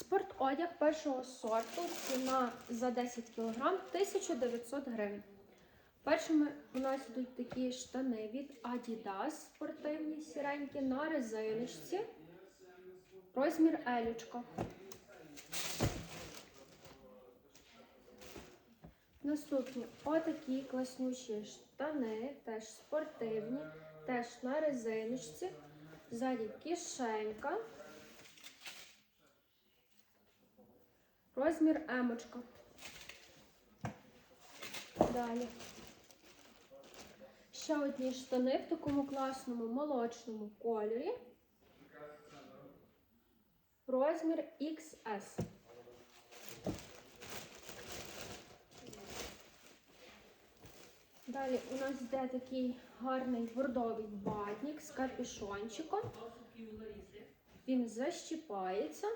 Спортодяг першого сорту, ціна за 10 кг 1900 гривень. Першими у нас йдуть такі штани від Adidas спортивні, сіренькі на резиночці. Розмір елючка. Наступні отакі класнючі штани, теж спортивні, теж на резиночці. Ззаді кишенька. Розмір емочка. Далі. Ще одні штани в такому класному молочному кольорі. Розмір XS. Далі у нас йде такий гарний бордовий батник з капюшончиком. Він защіпається.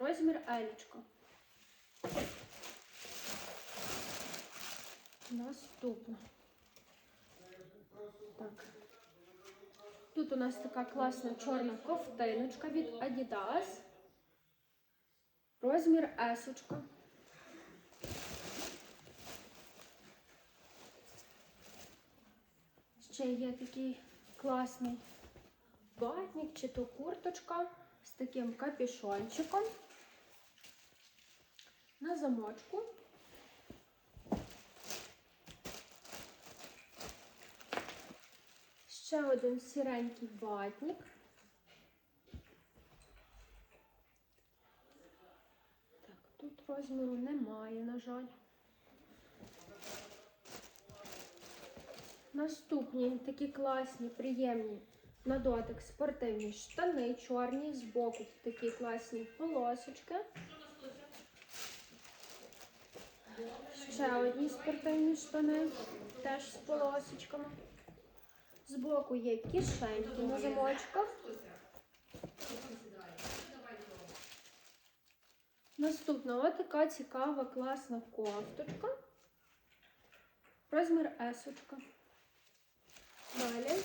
Розмір елічка. Наступне. Так. Тут у нас така класна чорна ковтиночка від Adidas. Розмір есочка. Ще є такий класний батник чи то курточка з таким капюшончиком на замочку. Ще один сіренький ватник. Так, тут розміру немає, на жаль. Наступні такі класні, приємні на дотик спортивні штани, чорні, збоку такі класні полосочки. Ще одні спортивні штани, теж з полосочками. Збоку є кишеньки на замочках. Наступна ось така цікава класна кофточка. Розмір есочка. Далі.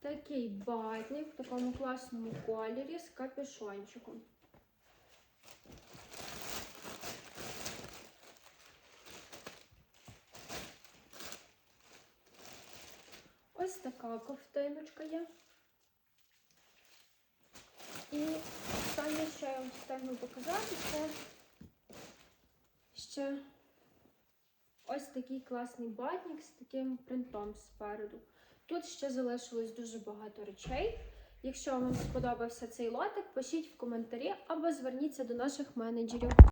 Такий батник в такому класному кольорі з капюшончиком. Ось така ковтиночка є. І останнє, що я вам встигну показати, це ще ось такий класний батник з таким принтом спереду. Тут ще залишилось дуже багато речей. Якщо вам сподобався цей лотик, пишіть в коментарі або зверніться до наших менеджерів.